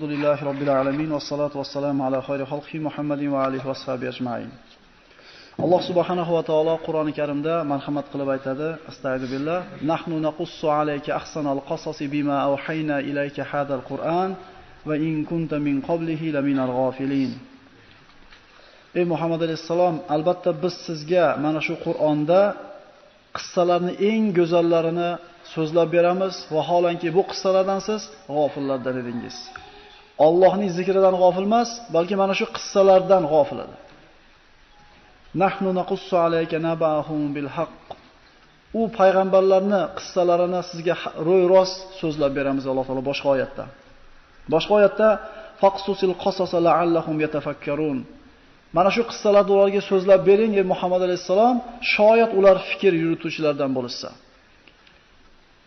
Alhamdulillahi Rabbil alamin vassalatu vassalamu ala khayri xalqi Muhammadin wa alihi vashabi ajmain. Alloh subhanahu va taolo Qur'oni Karimda marhamat qilib aytadi: "Astagfirullah, nahnu naqussu alayka ahsanal qasasi bima awhayna ilayka hadal Qur'an Wa in kunta min qablihi laminal ghafilin." Ey Muhammad alayhissalom, albatta biz sizga mana shu Qur'onda qissalarni eng go'zallarini so'zlab beramiz, vaholanki bu qissalardan siz g'ofillardan edingiz. Allohning zikridan g'ofil emas, balki mana shu qissalardan g'ofil edi. Nahnu naqussu alayka nabahum bil haqq. U payg'ambarlarni qissalarini sizga ro'y-rost so'zlab beramiz Alloh taolo boshqa oyatda. Boshqa oyatda faqsusil qasasa la'allahum yatafakkarun. Mana shu qissalarni ularga so'zlab bering ey Muhammad alayhisalom, shoyat ular fikr yurituvchilardan bo'lsa.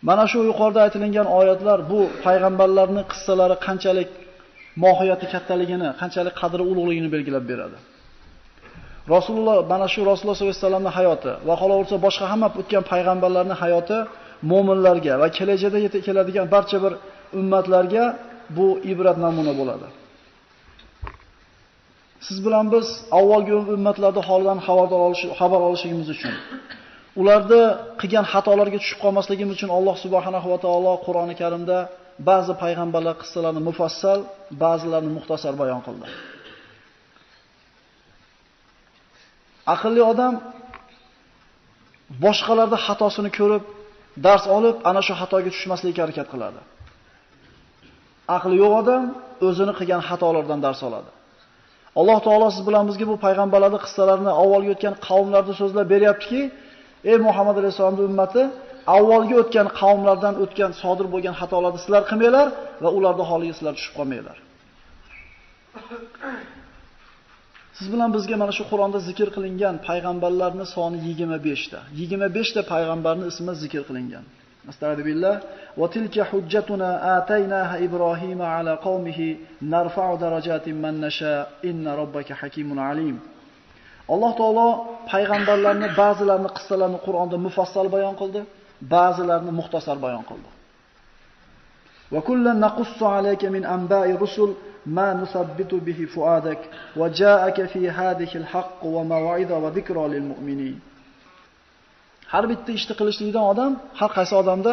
Mana shu yuqorida aytilgan oyatlar bu payg'ambarlarning qissalari qanchalik mohiyati kattaligini, qanchalik qadri ulug'ligini belgilab beradi. Rasululloh mana shu Rasululloh sollallohu alayhi vasallamning hayoti va qolaversa boshqa hamma o'tgan payg'ambarlarning hayoti mu'minlarga va kelajakda keladigan barcha bir ummatlarga bu ibrat namuna bo'ladi. Siz bilan biz avvalgi ummatlarda holidan xabardor olish xabar olishimiz uchun ularda qilgan xatolarga tushib qolmasligimiz uchun Alloh subhanahu va taolo Qur'oni Karimda ba'zi payg'ambarlar qissalarini mufassal, ba'zilarini muxtasar bayon qildi. Aqlli odam boshqalarda xatosini ko'rib, dars olib, ana shu xatoga tushmaslikka harakat qiladi. Aqli yo'q odam o'zini qilgan xatolardan dars oladi. Alloh taolo siz bilan bizga bu payg'ambarlarning qissalarini avvalgi o'tgan qavmlarda so'zlab beryaptiki, ey Muhammad alayhisolamning ummati, avvalgi o'tgan qavmlardan o'tgan sodir bo'lgan xatolarni sizlar qilmanglar va ularning holiga sizlar tushib qolmanglar. Siz bilan bizga mana shu Qur'onda zikr qilingan payg'ambarlarning soni 25 ta. 25 ta payg'ambarning ismi zikr qilingan. Astagfirullah. Va tilka hujjatuna ataynaha Ibrohima ala qaumihi narfa'u darajatin man nasha inna robbaka hakimun alim. Alloh taolo payg'ambarlarning ba'zilarini qissalarini Qur'onda mufassal bayon qildi, ba'zilarini muxtasar bayon qildi. Va kullan naqussu alayka min anba'i rusul ma nusabbitu bihi fuadak va ja'aka fi hadhihi al-haqq va maw'iza va zikra lil mu'minin. Har bitta ishni qilishlikdan odam har qaysi odamda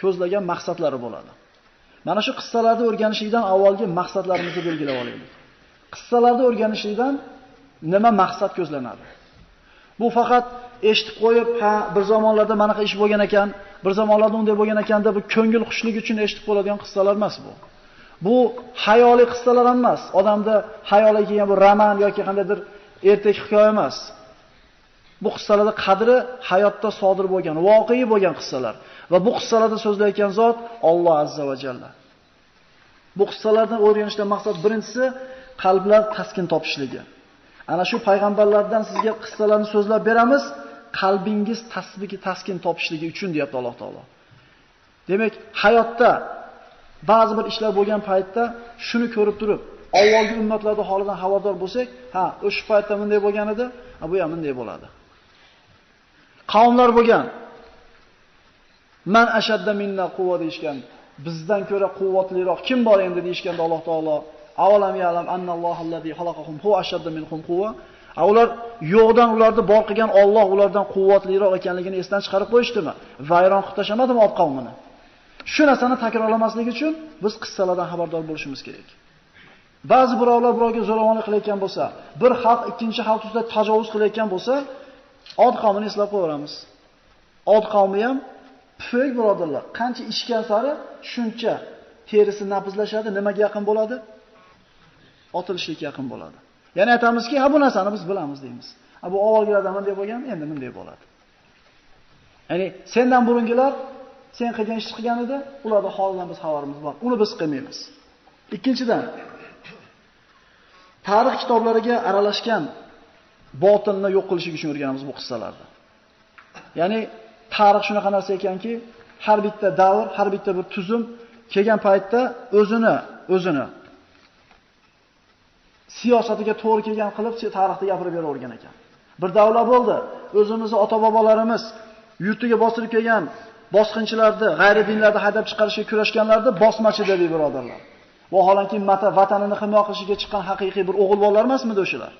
ko'zlagan maqsadlari bo'ladi. Mana shu qissalarni o'rganishlikdan avvalgi maqsadlarimizni belgilab olaylik. Qissalarni o'rganishlikdan nima maqsad ko'zlanadi? Bu faqat eshitib qo'yib, ha, bir zamonlarda mana ish bo'lgan ekan, bir zamonlarda unday bo'lgan ekan deb ko'ngil xushlik uchun eshitib qoladigan qissalar emas bu. Bu hayoliy qissalar emas, odamda hayoliga kelgan bu roman yoki qandaydir ertak hikoya emas. Bu qissalarda qadri hayotda sodir bo'lgan, voqei bo'lgan qissalar va bu qissalarda so'zlayotgan zot Alloh azza va jalla. Bu qissalardan o'rganishdan maqsad birinchisi qalblar taskin topishligi. Ana shu payg'ambarlardan sizga qissalarni so'zlab beramiz, qalbingiz tasbiki taskin topishligi uchun deyapti Alloh taolo. Demak, hayotda ba'zi bir ishlar bo'lgan paytda shuni ko'rib turib, avvalgi ummatlarning holidan xabardor bo'lsak, ha, o'sha paytda bunday bo'lgan edi, bu ham bunday bo'ladi. Qavmlar bo'lgan. Man ashadda minna quvvat deyishgan. Bizdan ko'ra quvvatliroq kim bor endi deyishganda Alloh taolo Avalam ya'lam annallohallazi xalaqahum huwa ashadda minhum quwwa. Ular yo'qdan ularni bor qilgan Alloh ulardan quvvatliroq ekanligini esdan chiqarib qo'yishdimi? Vayron qilib tashamadimi qavmini? Shu narsani takrorlamaslik uchun biz qissalardan xabardor bo'lishimiz kerak. Ba'zi birovlar birovga zo'ravonlik qilayotgan bo'lsa, bir xalq ikkinchi xalq ustida tajovuz qilayotgan bo'lsa, od qavmini eslab qo'yamiz. Od qavmi ham pufak birodarlar, qancha ichgan sari shuncha terisi nabzlashadi, nimaga yaqin bo'ladi? Otilishlikka yaqin bo'ladi. Ya'ni aytamizki, ha bu narsani biz bilamiz deymiz. Ha bu avvalgilardan bunday bo'lgan, endi bunday bo'ladi. Ya'ni sendan burungilar sen qilgan ishni qilgan edi, ularni holidan biz xabarimiz bor. Uni biz qilmaymiz. Ikkinchidan, tarix kitoblariga aralashgan botinni yo'q qilishlik uchun o'rganamiz bu qissalarni. Ya'ni tarix shunaqa narsa ekanki, har bitta davr, har bitta bir tuzum kelgan paytda o'zini, o'zini siyosatiga to'g'ri kelgan qilib tarixda gapirib beravergan ekan. Bir davlat bo'ldi. O'zimizni ota-bobolarimiz yurtiga bostirib kelgan bosqinchilarni, g'ayri dinlarni haydab chiqarishga kurashganlarni bosmachi dedi birodarlar. Vaholanki mata vatanini himoya qilishiga chiqqan haqiqiy bir o'g'il bolalar emasmidi o'shalar?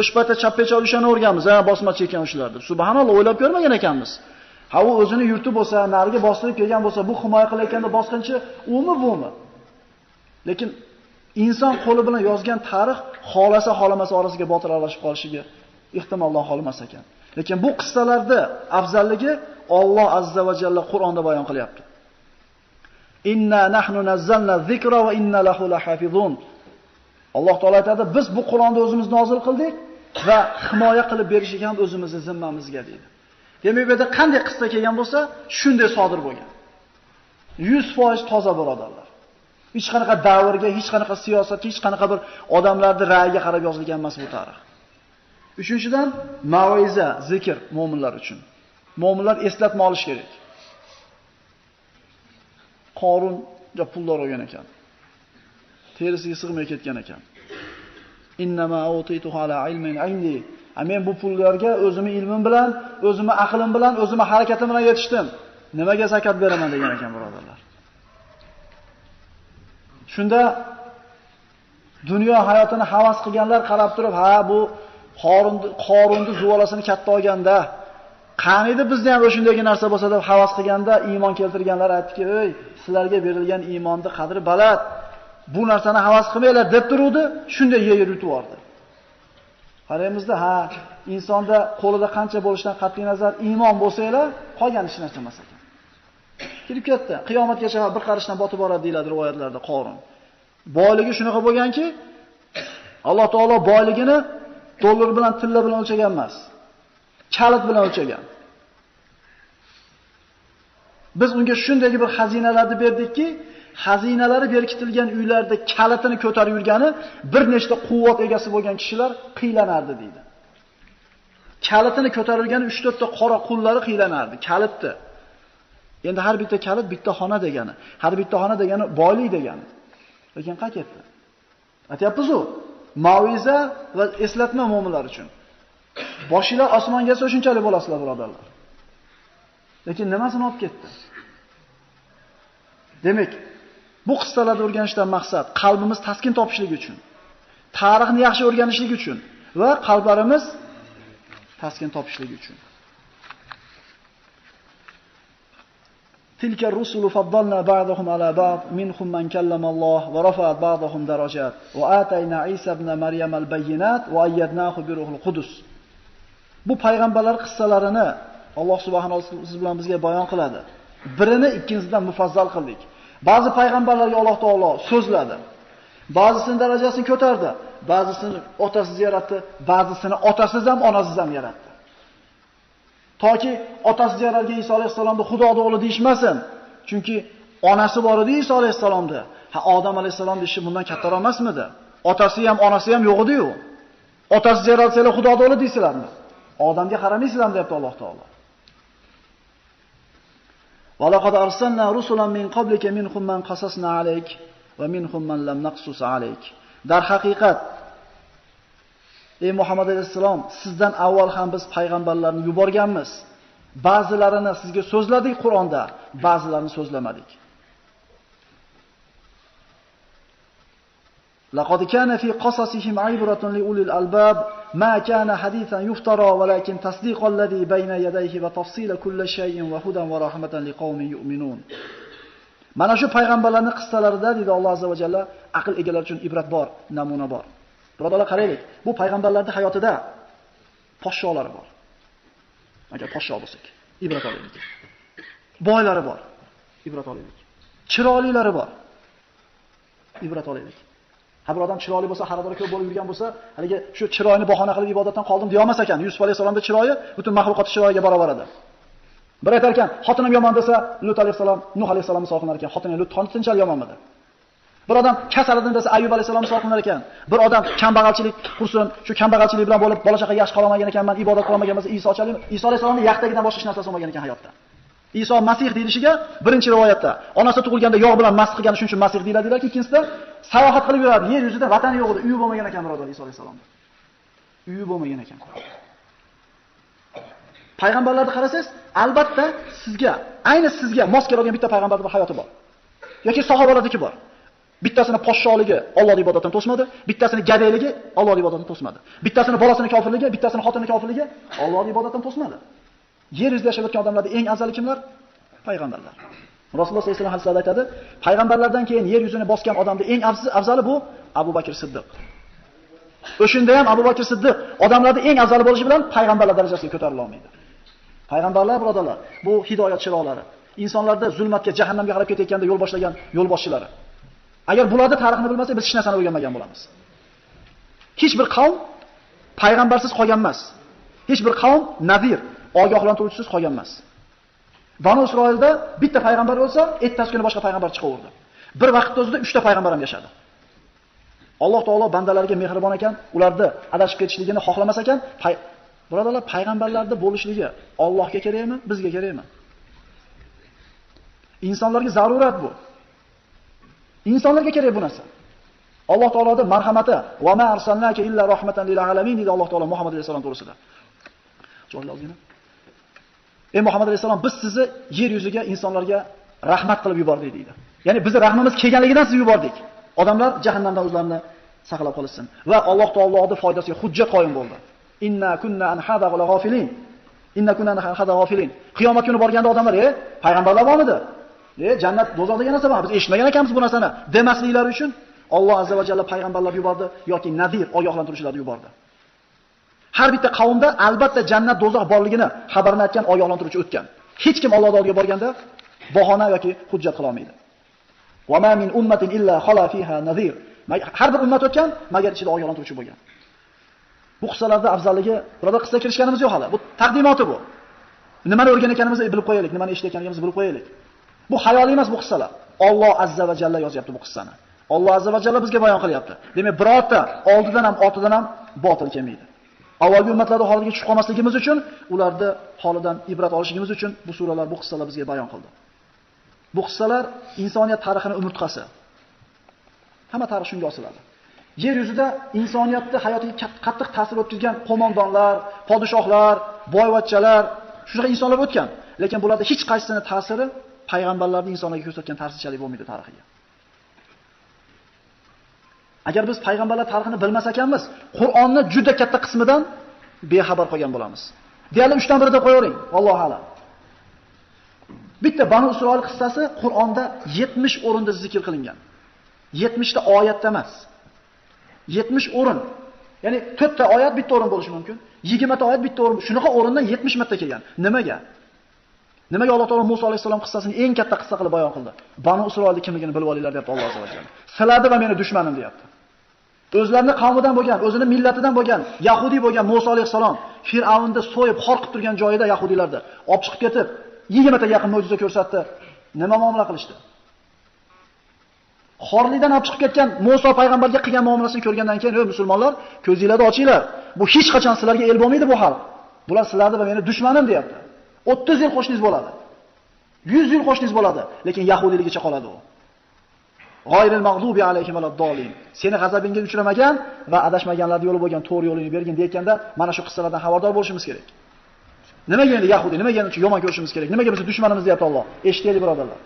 O'shpata chappecha olishani o'rganamiz, ha, bosmachi ekan o'shalar deb. Subhanalloh, o'ylab ko'rmagan ekanmiz. Ha, u o'zini yurti bo'lsa, nariga bostirib kelgan bo'lsa, bu himoya qilayotganda bosqinchi umi bumi? Lekin inson qo'li bilan yozgan tarix xolasa xolamasa orasiga botir aralashib qolishiga ehtimoldan xolmas ekan. Lekin bu qissalarda afzalligi Alloh azza va jalla Qur'onda bayon qilyapti. Inna nahnu nazzalna zikra va inna lahu lahafizun. Alloh taolo aytadi, biz bu Qur'onni o'zimiz nozil qildik va himoya qilib berishga ham o'zimizni zimmamizga deydi. Demak, bu yerda qanday qissa kelgan bo'lsa, shunday sodir bo'lgan. 100% toza birodarlar. Hech qanaqa davrga, hech qanaqa siyosatga, hech qanaqa bir odamlarning ra'yiga qarab yozilgan emas bu tarix. Uchinchidan, maviza zikr mu'minlar uchun. Mu'minlar eslatma olish kerak. Qorun ja pullar olgan ekan. Terisiga sig'may ketgan ekan. Innama awtaytuha ala ilmin indi. Men bu pullarga o'zimi ilmim bilan, o'zimi aqlim bilan, o'zimi harakatim bilan yetishdim. Nimaga zakat beraman degan ekan birodarlar. Shunda dunyo hayotini havas qilganlar qarab turib, ha bu Qorunni Qorunni zuvolasini katta olganda, qaniydi bizda ham o'shundagi narsa bo'lsa deb havas qilganda iymon keltirganlar aytdiki, "Ey, sizlarga berilgan iymonni qadri baland. Bu narsani havas qilmanglar" deb turuvdi, shunday yer yutib yubordi. Qaraymizda, ha, insonda qo'lida qancha bo'lishidan qat'iy nazar iymon bo'lsanglar, qolgan hech narsa emas Kelib ketdi. Qiyomatgacha bir qarashdan botib boradi deyiladi rivoyatlarda Qorin. Boyligi shunaqa bo'lganki, Alloh taolo boyligini dollar bilan, tilla bilan o'lchagan emas. Kalit bilan o'lchagan. Biz unga shunday bir xazinalarni berdikki, xazinalari berkitilgan uylarda kalitini ko'tarib yurgani bir nechta quvvat egasi bo'lgan kishilar qiylanardi deydi. Kalitini ko'tarilgan 3-4 ta qora qullari qiylanardi, kalitni. Endi har bitta kalit bitta xona degani. Har bitta xona degani boylik degani. Lekin qayerga ketdi? Aytyapmiz-ku, Maviza va eslatma mu'minlar uchun. Boshinglar osmonga shunchalik bo'lasizlar, birodarlar. Lekin nimasini olib ketdi? Demak, bu qissalarni o'rganishdan maqsad qalbimiz taskin topishligi uchun, tarixni yaxshi o'rganishlik uchun va qalblarimiz taskin topishligi uchun. تلك الرسل فضلنا بعضهم على بعض منهم من كلم الله ورفع بعضهم درجات وآتينا عيسى ابن مريم البينات وأيدناه بروح القدس bu payg'ambarlar qissalarini Alloh subhanahu va taolo siz bilan bizga bayon qiladi. Birini ikkinchisidan mufazzal qildik. Ba'zi payg'ambarlarga Alloh taolo so'zladi. Ba'zisini darajasini ko'tardi, ba'zisini otasiz yaratdi, ba'zisini otasiz ham, onasiz ham yaratdi. Toki otasi yaralgan Iso alayhisalomni Xudoning o'g'li deyishmasin. Chunki onasi bor edi Iso alayhisalomda. Ha Odam alayhisalomning ishi bundan kattaroq emasmidi? Otasi ham, onasi ham yo'q edi-yu. Otasi Jaralsalar Xudoning o'g'li deysizlarmi? Odamga qaramaysizlarmi deyapti Alloh taolo. laqad arsalna rusulan min qablika minhum man qasasna alayk va minhum man lam naqsus alayk. Dar haqiqat Ey Muhammad alayhisalom, sizdan avval ham biz payg'ambarlarni yuborganmiz. Ba'zilarini sizga so'zladik Qur'onda, ba'zilarini so'zlamadik. لقد كان في قصصهم عبرة لأولي الألباب ما كان حديثا يفترى ولكن تصديق الذي بين يديه وتفصيل كل شيء وهدى ورحمة لقوم يؤمنون Mana shu payg'ambarlarning qissalarida deydi Alloh azza va jalla aql egalari uchun ibrat bor, namuna bor. Birodarlar qaraylik, bu payg'ambarlarning hayotida podsholari bor. Agar podsho bo'lsak, ibrat olaylik. Boylari bor, ibrat olaylik. Chiroylilari bor. Ibrat olaylik. Ha bir odam chiroyli bo'lsa, xaridori ko'p bo'lib yurgan bo'lsa, haligi shu chiroyini bahona qilib ibodatdan qoldim deya olmas ekan. Yusuf alayhisolamning chiroyi butun maxluqot chiroyiga barobar edi. Bir aytar ekan, xotinim yomon desa, Lut alayhisalom, Nuh alayhisalomni sog'inar ekan. Xotini Lut tinchal yomonmidi? Bir odam kasal edim desa Ayyub alayhisalom sog'linar ekan. Bir odam kambag'alchilik qursin, shu kambag'alchilik bilan bo'lib bola chaqa yaxshi qolmagan ekanman, ibodat qilmagan bo'lsa Iso ochalik, Iso alayhisalomning yaxtagidan boshqa hech narsa bo'lmagan ekan hayotda. Iso Masih deyilishiga birinchi rivoyatda onasi tug'ilganda yog' bilan masx qilgani shuning uchun Masih deyiladilar, ikkinchisida sayohat qilib yuradi. Yer yuzida vatani yo'q edi, uyi bo'lmagan ekan birodar Iso alayhisalomning. Uyi bo'lmagan ekan. Payg'ambarlarni qarasangiz, albatta sizga, ayni sizga mos keladigan bitta payg'ambarning hayoti bor. yoki sahobalarniki bor. Bittasini poshsholigi Alloh ibodatini to'smadi, bittasini gadayligi Alloh ibodatini to'smadi. Bittasini bolasini kofirligi, bittasini xotini kofirligi Alloh ibodatini to'smadi. Yer yuzida yashayotgan odamlarda eng afzali kimlar? Payg'ambarlar. Rasululloh sollallohu alayhi vasallam aytadi, payg'ambarlardan keyin yer yuzini bosgan odamda eng afzali bu Abu Bakr Siddiq. O'shunda ham Abu Bakr Siddiq odamlarda eng afzali bo'lishi bilan payg'ambarlar darajasiga ko'tarila olmaydi. Payg'ambarlar birodalar, bu hidoyat chiroqlari. Insonlarda zulmatga, jahannamga qarab ketayotganda yo'l boshlagan yo'l boshchilari. Agar bularning tarixini bilmasak, biz hech narsani o'rganmagan bo'lamiz. Hech bir qavm payg'ambarsiz qolgan emas. Hech bir qavm nazir, ogohlantiruvchisiz qolgan emas. Banu Isroilda bitta payg'ambar bo'lsa, ertasi kuni boshqa payg'ambar chiqaverdi. Bir vaqtda o'zida 3 ta payg'ambar ham yashadi. Alloh taolo bandalariga mehribon ekan, ularni adashib ketishligini xohlamas ekan, pay... birodarlar, payg'ambarlarda bo'lishligi Allohga kerakmi, bizga kerakmi? Insonlarga zarurat bu. Insonlarga kerak bu narsa. Alloh taoloning marhamati va ma arsalnaka illa rahmatan lil alamin dedi Alloh taolo Muhammad alayhisalom to'g'risida. Ey Muhammad alayhisalom, biz sizni yer yuziga insonlarga rahmat qilib yubordik deydi. Ya'ni bizni rahmimiz kelganligidan sizni yubordik. Odamlar jahannamdan o'zlarini saqlab qolsin va Alloh taoloning foydasiga hujjat qoyim bo'ldi. Inna kunna an hada g'afilin. Inna kunna an hada g'afilin. Qiyomat kuni borganda odamlar, "Ey, payg'ambarlar bormidi? E, jannat, dozoq degan narsa bor. Biz eshitmagan ekanmiz bu narsani." demasliklari uchun Alloh azza va jalla payg'ambarlar yubordi yoki nadir ogohlantiruvchilarni yubordi. Har bitta qavmda albatta jannat, dozoq borligini xabarini aytgan ogohlantiruvchi o'tgan. Hech kim Alloh oldiga borganda bahona yoki hujjat qila olmaydi. Va ma min ummatin illa khala fiha nadhir. Har bir ummat o'tgan, magar ichida ogohlantiruvchi bo'lgan. Bu qissalarda afzalligi, birodar qissa kirishganimiz yo'q hali. Bu taqdimoti bu. Nimani o'rganayotganimizni bilib qo'yaylik, nimani eshitayotganligimizni bilib qo'yaylik. Bu hayol emas bu qissalar. Alloh azza va jalla yozyapti bu qissani. Alloh azza va jalla bizga bayon qilyapti. Demak, birorta oldidan ham, ortidan ham botil kelmaydi. avvalgi ummatlarning holiga tushib qolmasligimiz uchun, ularni holidan ibrat olishimiz uchun bu suralar, bu qissalar bizga bayon qildi. Bu qissalar insoniyat tarixining umurtqasi. Hamma tarix shunga osiladi. Yer yuzida insoniyatni hayotiga qattiq ta'sir o'tkazgan qo'mondonlar, podshohlar, boyvachchalar, shunaqa insonlar o'tgan. Lekin bularda hech qaysisini ta'siri payg'ambarlarning insonlarga ko'rsatgan ta'sirchalik bo'lmaydi tarixiga. Agar biz payg'ambarlar tarixini bilmas ekanmiz, Qur'onni juda katta qismidan bexabar qolgan bo'lamiz. Deyarli 3 dan birida qo'yavering, Alloh alam. Bitta Banu Isroil qissasi Qur'onda 70 o'rinda zikr qilingan. 70 ta oyatda emas. 70 o'rin. Ya'ni 4 ta oyat bitta o'rin bo'lishi mumkin. 20 ta oyat bitta o'rin. Shunaqa o'rindan 70 marta kelgan. Nimaga? Nimaga Alloh taolo Musa alayhisalom qissasini eng katta qissa qilib bayon qildi? Banu Isroilni kimligini bilib olinglar deyapti Alloh taolo. Siladi va meni dushmanim deyapti. O'zlarini qavmidan bo'lgan, o'zini millatidan bo'lgan, Yahudi bo'lgan Musa alayhisalom Fir'avnni so'yib, xor qilib turgan joyida Yahudilarda olib chiqib ketib, 20 ta yaqin mo'jiza ko'rsatdi. Nima muomala qilishdi? Xorlikdan olib chiqib ketgan Musa payg'ambarga qilgan muomalasini ko'rgandan keyin, "Ey musulmonlar, ko'zinglarni ochinglar. Bu hech qachon sizlarga el bo'lmaydi bu xalq. Bular sizlarni va meni dushmanim" deyapti. 30 yil qo'shningiz bo'ladi. 100 yil qo'shningiz bo'ladi, lekin yahudiyligicha qoladi u. G'oyril mag'zubi alayhim dolin. Seni g'azabingga uchramagan va adashmaganlarning yo'li bo'lgan to'g'ri yo'lini bergin deyotganda, mana shu qissalardan xabardor bo'lishimiz kerak. Nimaga endi yahudi, nimaga endi yomon ko'rishimiz kerak? Nimaga bizni dushmanimiz deyapti Alloh? Eshitaylik birodarlar.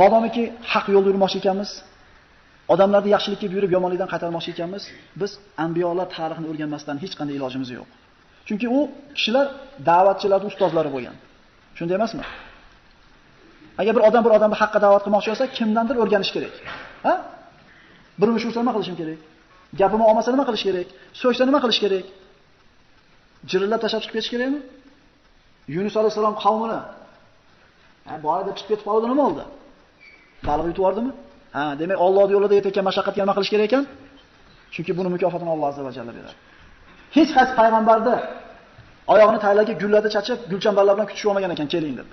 Modomiki haq yo'lda yurmoqchi ekanmiz, odamlarni yaxshilikka buyurib yomonlikdan qaytarmoqchi ekanmiz, biz anbiyolar tarixini o'rganmasdan hech qanday ilojimiz yo'q. Chunki u kishilar da'vatchilarning ustozlari bo'lgan. Shunday emasmi? Agar bir odam bir odamni haqqa da'vat qilmoqchi bo'lsa, kimdandir o'rganish kerak. Ha? Bir mush ursa nima qilishim kerak? Gapimni olmasa nima qilish kerak? So'ksa nima qilish kerak? Jirillab tashlab chiqib ketish kerakmi? Yunus alayhisalom qavmini ha, borida chiqib ketib qoldi nima bo'ldi? Baliq yutib yubordimi? Ha, demak Alloh yo'lida yetayotgan mashaqqatga nima qilish kerak ekan? Chunki buni mukofotini Alloh azza va jalla beradi. Hech qaysi payg'ambarda oyog'ini taylarga gullarda chachib, gulchambarlar bilan kutishib olmagan ekan, keling deb.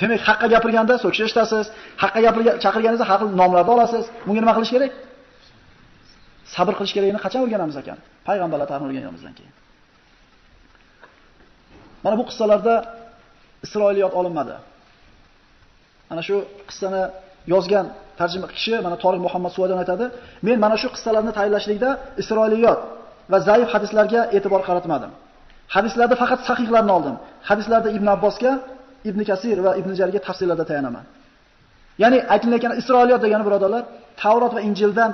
Demak, haqqa gapirganda so'kish eshitasiz, haqqa gapirga chaqirganingizda har xil nomlarni olasiz. Bunga nima qilish kerak? Sabr qilish kerakligini qachon o'rganamiz ekan? Payg'ambarlar ta'lim o'rganganimizdan keyin. Mana bu qissalarda Isroiliyot olinmadi. Mana shu qissani yozgan tarjima kishi mana Toriq Muhammad Suvadan aytadi, men mana shu qissalarni tayyorlashlikda Isroiliyot va zaif hadislarga e'tibor qaratmadim. Hadislarda faqat sahihlarni oldim. Hadislarda Ibn Abbosga, Ibn Kasir va Ibn Jarga tafsillarda tayanaman. Ya'ni aytilayotgan Isroiliyot degani birodarlar, Tavrot va Injildan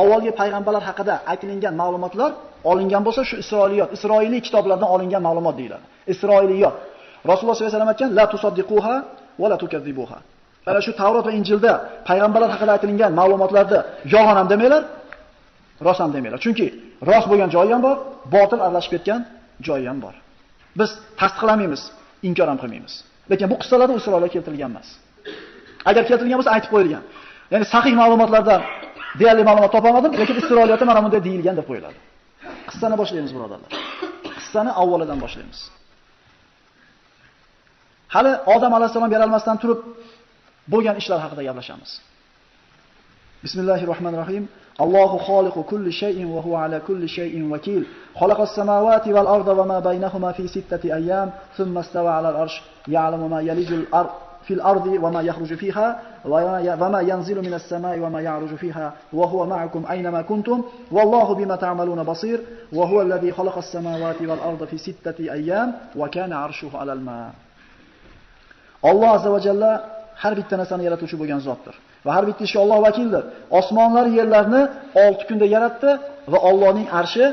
avvalgi payg'ambarlar haqida aytilingan ma'lumotlar olingan bo'lsa, shu Isroiliyot, Isroiliy kitoblardan olingan ma'lumot deyiladi. Isroiliyot. Rasululloh sollallohu alayhi vasallam aytgan, la tusaddiquha va la tukazzibuha." Mana shu Tavrot va Injilda payg'ambarlar haqida aytilgan ma'lumotlarda yolg'on ham demanglar, rost ham demanglar. Chunki rost bo'lgan joyi ham bor, botil aralashib ketgan joyi ham bor. Biz tasdiqlamaymiz, inkor ham qilmaymiz. Lekin bu qissalarda Isroilga keltirilgan emas. Agar keltirilgan bo'lsa aytib qo'yilgan. Ya'ni sahih ma'lumotlardan deyarli ma'lumot topolmadim, lekin Isroiliyatda mana bunday deyilgan deb qo'yiladi. Qissani boshlaymiz birodarlar. Qissani avvalidan boshlaymiz. Hali Odam alayhisalom yaralmasdan turib bo'lgan ishlar haqida gaplashamiz. Bismillahir Rohmanir Rohim. Allohu xoliqu kulli shay'in va huwa ala kulli shay'in vakil. Xalaqas samawati val arda va ma baynahuma fi sittati ayyam, thumma istawa ala al-arsh, ya'lamu ma yalijul ard في الأرض وما يخرج فيها وما ينزل من السماء وما يعرج فيها وهو معكم أينما كنتم والله بما تعملون بصير وهو الذي خلق السماوات والأرض في ستة أيام وكان عرشه على الماء الله عز وجل har bitta narsani yaratuvchi bo'lgan zotdir. Va har bitta ishga Alloh vakildir. Osmonlar, yerlarni 6 kunda yaratdi va Allohning arshi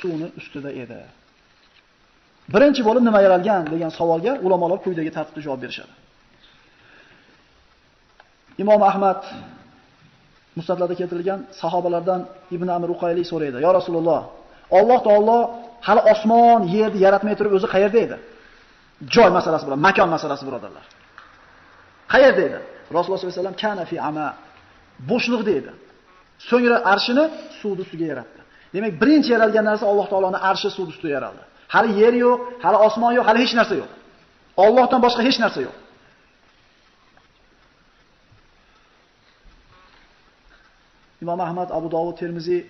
suvni ustida edi. Birinchi bo'lib nima yaralgan degan savolga ulamolar quyidagi tartibda javob berishadi. Imom Ahmad musnadlarda keltirilgan sahobalardan Ibn Amr Uqayli so'raydi: "Ya Rasululloh, Alloh taolo hali osmon, yerni yaratmay turib o'zi qayerda edi?" Joy masalasi bilan, makon masalasi birodarlar. Qayerda edi? Rasululloh sollallohu alayhi vasallam kana fi ama bo'shliqda edi. So'ngra arshini suv ustiga yaratdi. Demak, birinchi yaralgan narsa Alloh taoloning arshi suv ustida yaraldi. Hali yer yo'q, hali osmon yo'q, hali hech narsa yo'q. Allohdan boshqa hech narsa yo'q. Imom Ahmad, Abu Dovud, Termiziy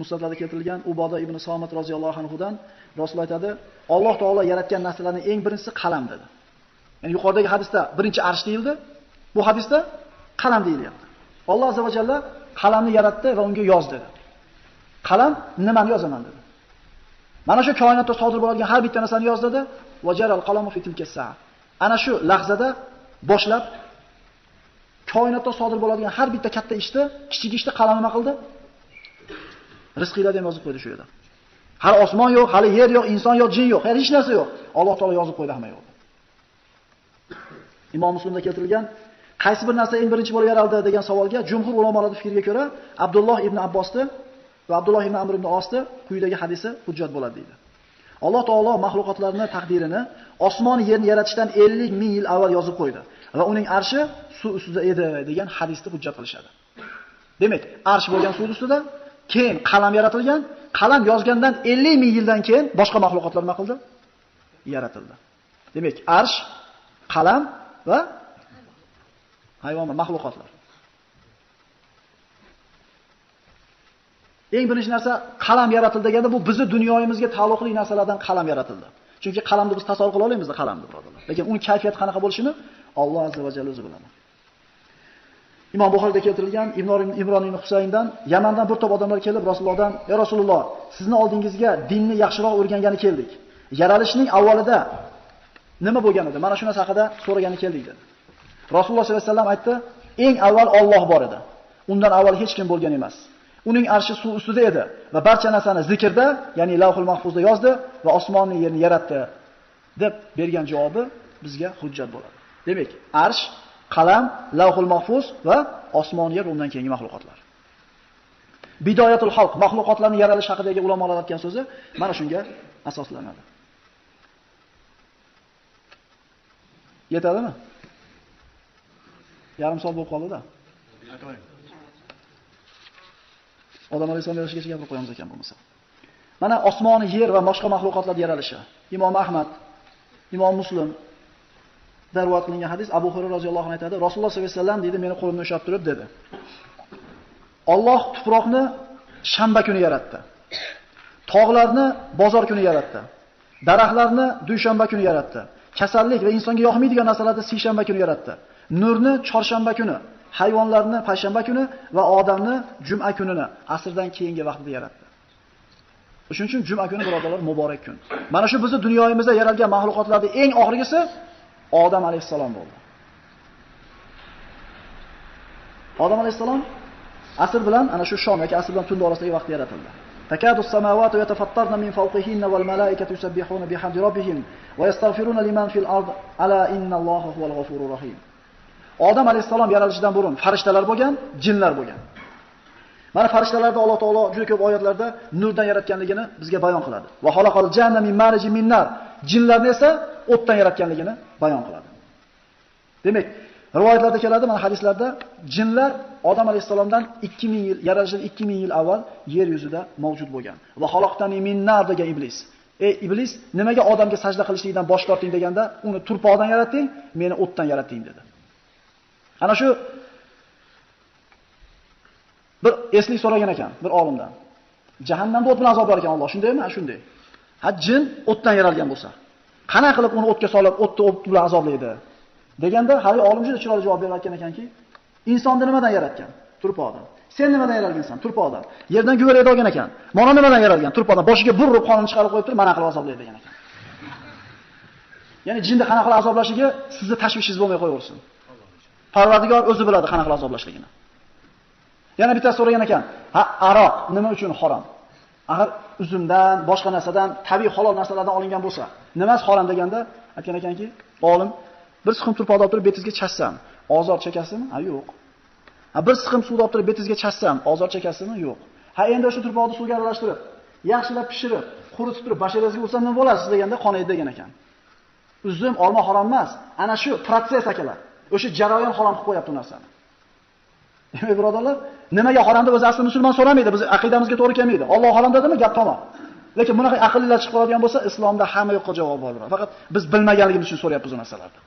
musnadlarda keltirilgan Uboda ibn Somit roziyallohu anhudan Rasul aytadi, Alloh taolo yaratgan narsalarning eng birinchisi qalam dedi. Ya'ni yuqoridagi hadisda birinchi arsh deyildi. Bu hadisda qalam deyilyapti. Alloh azza va jalla qalamni yaratdi va unga yoz dedi. Qalam nimani yozaman dedi. Mana shu koinotda sodir bo'ladigan har bitta narsani yoz dedi. Vajaral qalamu fi tilka Ana shu lahzada boshlab koinotda sodir bo'ladigan har bitta katta ishni, kichik ishni qalam nima qildi? Rizqinglarni ham yozib qo'ydi shu yerda. Hali osmon yo'q, hali yer yo'q, inson yo'q, jin yo'q, hech narsa yo'q. Alloh taolo yozib qo'ydi hamma yo'q. Imom Muslimda keltirilgan qaysi bir narsa eng birinchi bo'lib yaraldi degan savolga jumhur ulamolarning fikriga ko'ra Abdulloh ibn Abbosni va Abdulloh ibn Amr ibn Osni quyidagi hadisi hujjat bo'ladi deydi. Alloh taolo mahluqotlarning taqdirini osmon yerni yaratishdan 50 ming yil avval yozib qo'ydi va uning arshi suv ustida edi degan hadisni hujjat qilishadi. Demak, arsh bo'lgan suv ustida, keyin qalam yaratilgan, qalam yozgandan 50 ming yildan keyin boshqa mahluqotlar nima qildi? Yaratildi. Demak, arsh, qalam va hayvonlar, mahluqotlar. Eng birinchi narsa qalam yaratildi deganda bu bizni dunyoyimizga taalluqli narsalardan qalam yaratildi. Chunki qalamni biz tasavvur qila olamizmi qalamni birodarlar. Lekin uning kayfiyati qanaqa bo'lishini Alloh azza va jalla o'zi biladi. Imom Buxoriyda keltirilgan Ibn Ibron ibn Husayndan Yamandan bir to'p odamlar kelib Rasulullohdan: "Ya Rasululloh, sizni oldingizga dinni yaxshiroq o'rgangani keldik. Yaralishning avvalida nima bo'lgan edi? Mana shu narsa haqida so'ragani keldik" dedi. Rasululloh sollallohu alayhi vasallam aytdi: "Eng avval Alloh bor edi. Undan avval hech kim bo'lgan emas. Uning arshi suv ustida edi va barcha narsani zikrda, ya'ni Lavhul Mahfuzda yozdi va osmonni yerni yaratdi" deb bergan javobi bizga hujjat bo'ladi. Demak, arsh, qalam, Lavhul Mahfuz va osmon yer undan keyingi mahluqotlar. Bidoyatul xalq, mahluqotlarning yaralish haqidagi ulamolar aytgan so'zi mana shunga asoslanadi. Yetadimi? Yarim soat bo'lib qoldi-da. Odam alayhisalom yoshigacha gapirib qo'yamiz ekan bo'lmasa. Mana osmoni, yer va boshqa maxluqotlar yaralishi. Imom Ahmad, Imom Muslim darvat qilingan hadis Abu Hurayra roziyallohu anhu aytadi, Rasululloh sollallohu alayhi vasallam dedi, meni qo'limni ushlab turib dedi. Alloh tuproqni shanba kuni yaratdi. Tog'larni bozor kuni yaratdi. Daraxtlarni dushanba kuni yaratdi. Kasallik va insonga yoqmaydigan narsalarni seshanba kuni yaratdi. Nurni chorshanba kuni, hayvonlarni payshanba kuni va odamni juma kunini asrdan keyingi vaqtda yaratdi. Shuning uchun juma kuni birodarlar muborak kun. Mana shu bizni dunyoyimizda yaralgan mahluqotlarning eng oxirgisi Odam alayhissalom bo'ldi. Odam alayhissalom asr bilan ana shu shom yoki asr bilan tunda orasidagi vaqtda yaratildi. تكاد السماوات يتفطرن من فوقهن والملائكة يسبحون بحمد ربهم ويستغفرون لمن في الأرض ألا إن الله هو الغفور الرحيم Odam alayhissalom yaralishidan burun farishtalar bo'lgan, jinlar bo'lgan. Mana farishtalarni Alloh taolo juda ko'p oyatlarda nurdan yaratganligini bizga bayon qiladi. Va xalaqal janna min marji min nar. Jinlarni esa o'tdan yaratganligini bayon qiladi. Demak, rivoyatlarda keladi, mana hadislarda jinlar Odam alayhissalomdan 2000 yil, yaralishidan 2000 yil avval yer yuzida mavjud bo'lgan. Va xaloqtani minnar degan iblis. Ey iblis, nimaga odamga sajda qilishlikdan bosh torting deganda, uni turpoqdan yaratding, meni o'tdan yaratding dedi. Ana shu bir eslik so'ragan ekan bir olimdan. Jahannamda o't bilan azoblar ekan Alloh, shundaymi? Ha, shunday. Ha, jin o'tdan yaralgan bo'lsa, qana qilib uni o'tga solib, o'tni o't bilan azoblaydi? Deganda, hali olim juda chiroyli javob berayotgan ekanki, insonni nimadan yaratgan? Turpoqdan. Sen nimadan yaralgansan? Turpoqdan. Yerdan guvaraydi olgan ekan. Mana nimadan yaralgan? Turpoqdan. Boshiga bir qonini chiqarib qo'yib turib, mana qilib azoblaydi degan ekan. Ya'ni jinni qanaqa qilib azoblashiga sizni tashvishingiz bo'lmay qo'yaversin. Parvardigor o'zi biladi qanaqa qilib azoblashligini. Yana bittasi so'ragan ekan, ha aroq nima uchun harom? Axir uzumdan, boshqa narsadan, tabiiy halol narsalardan olingan bo'lsa, nimasi harom deganda aytgan ekanki, olim bir siqim turpoqda olib turib betingizga chassam, ozor chekasizmi? Ha, yo'q. Ha, bir siqim suvda olib turib betingizga chassam, ozor chekasizmi? Yo'q. Ha, endi o'sha turpoqni suvga aralashtirib, yaxshilab pishirib, quritib turib basharangizga ursam nima bo'lasiz deganda qonaydi degan ekan. Uzum, olma harom emas. Ana shu protsess akalar. O'sha jarayon harom qilib qo'yapti narsani. Demak, birodarlar, nimaga haromda o'zi asli musulmon so'ramaydi, biz aqidamizga to'g'ri kelmaydi. Alloh harom dedimi, gap tamom. Lekin bunaqa aqllilar chiqib qoladigan bo'lsa, islomda hamma yo'qqa javob bor. Faqat biz bilmaganligimiz uchun so'rayapmiz bu narsalarni.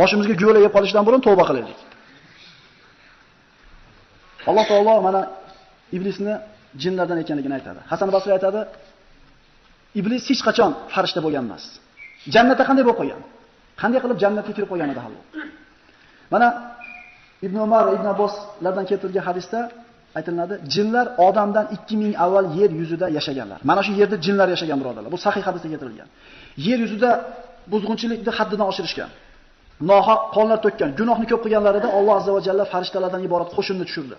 Boshimizga go'la yeb qolishdan burun tavba qilaylik. Alloh taolo mana iblisni jinlardan ekanligini aytadi. Hasan Basri aytadi, iblis hech qachon farishta bo'lgan emas. Jannatda qanday bo'lib qolgan? Qanday qilib jannatga kirib qolgan edi hali? Mana Ibn Umar Ibn Abboslardan keltirilgan hadisda aytiladi, jinlar odamdan 2000 avval yer yuzida yashaganlar. Mana shu yerda jinlar yashagan birodarlar. Bu sahih hadisda keltirilgan. Yer yuzida buzg'unchilikni haddidan oshirishgan. Nohaq qonlar to'kkan, gunohni ko'p qilganlarida Alloh azza va jalla farishtalardan iborat qo'shinni tushirdi.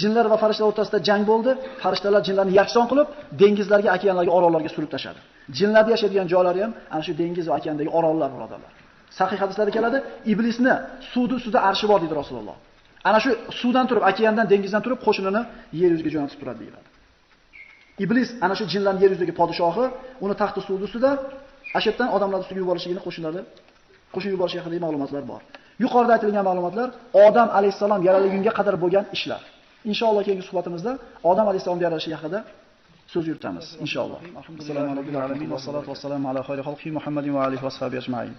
Jinlar va farishtalar o'rtasida jang bo'ldi. Farishtalar jinlarni yakson qilib, dengizlarga, okeanlarga, orollarga surib tashladi. Jinlarning yashaydigan joylari ham ana shu dengiz va okeandagi orollar birodarlar. Sahih hadislarda keladi, iblisni suvni ustida arshi bor deydi Rasululloh. Ana shu suvdan turib, okeandan, dengizdan turib qo'shinini yer yuziga jo'natib turadi deyiladi. Iblis ana shu jinlarning yer yuzidagi podshohi, uni taxti suvni ustida ashaddan odamlar ustiga yuborishligini qo'shinlari qo'shib yuborish haqida ma'lumotlar bor. Yuqorida aytilgan ma'lumotlar Odam alayhisalom yaralgunga qadar bo'lgan ishlar. Inshaalloh keyingi suhbatimizda Odam alayhisalom yaralishi haqida so'z yuritamiz inshaalloh. Assalomu alaykum va salatu vassalamu ala xayri xalqi Muhammadin va alihi va sahbihi ajma'in.